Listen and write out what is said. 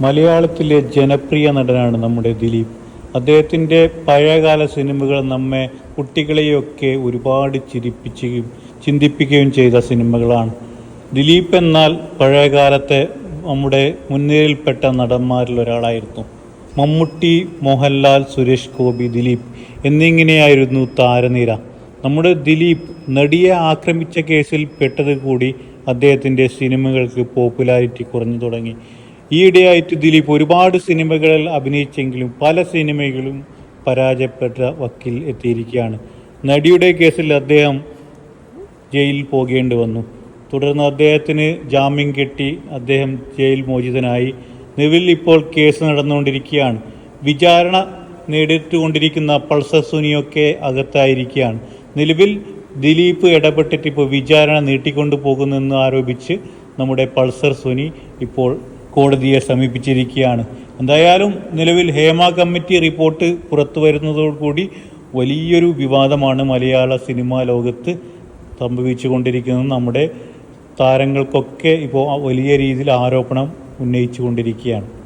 മലയാളത്തിലെ ജനപ്രിയ നടനാണ് നമ്മുടെ ദിലീപ്. അദ്ദേഹത്തിന്റെ പഴയകാല സിനിമകൾ നമ്മെ കുട്ടികളെയൊക്കെ ഒരുപാട് ചിരിപ്പിക്കുകയും ചിന്തിപ്പിക്കുകയും ചെയ്ത സിനിമകളാണ്. ദിലീപ് എന്നാൽ പഴയകാലത്തെ നമ്മുടെ മുൻനിരയിൽപ്പെട്ട നടന്മാരിൽ ഒരാളായിരുന്നു. മമ്മൂട്ടി മോഹൻലാൽ സുരേഷ് ഗോപി ദിലീപ് എന്നിങ്ങനെയായിരുന്നു താരനിര. നമ്മുടെ ദിലീപ് നടിയെ ആക്രമിച്ച കേസിൽ പെട്ടത് കൂടി അദ്ദേഹത്തിന്റെ സിനിമകൾക്ക് പോപ്പുലാരിറ്റി കുറഞ്ഞു തുടങ്ങി. ഈയിടെയായിട്ട് ദിലീപ് ഒരുപാട് സിനിമകളിൽ അഭിനയിച്ചെങ്കിലും പല സിനിമകളും പരാജയപ്പെട്ട വക്കിൽ എത്തിയിരിക്കുകയാണ്. നടിയുടെ കേസിൽ അദ്ദേഹം ജയിലിൽ പോകേണ്ടി വന്നു. തുടർന്ന് അദ്ദേഹത്തിന് ജാമ്യം കിട്ടി അദ്ദേഹം ജയിൽ മോചിതനായി. നിലവിൽ ഇപ്പോൾ കേസ് നടന്നുകൊണ്ടിരിക്കുകയാണ്. വിചാരണ നേടിയിട്ടുകൊണ്ടിരിക്കുന്ന പൾസർ സുനിയൊക്കെ അകത്തായിരിക്കുകയാണ്. നിലവിൽ ദിലീപ് ഇടപെട്ടിട്ട് ഇപ്പോൾ വിചാരണ നീട്ടിക്കൊണ്ടു പോകുന്നെന്ന് ആരോപിച്ച് നമ്മുടെ പൾസർ സുനി ഇപ്പോൾ കോടതിയെ സമീപിച്ചിരിക്കുകയാണ്. എന്തായാലും നിലവിൽ ഹേമ കമ്മിറ്റി റിപ്പോർട്ട് പുറത്തു വരുന്നതോടുകൂടി വലിയൊരു വിവാദമാണ് മലയാള സിനിമാ ലോകത്ത് സംഭവിച്ചുകൊണ്ടിരിക്കുന്നത്. നമ്മുടെ താരങ്ങൾക്കൊക്കെ ഇപ്പോൾ വലിയ രീതിയിൽ ആരോപണം ഉന്നയിച്ചുകൊണ്ടിരിക്കുകയാണ്.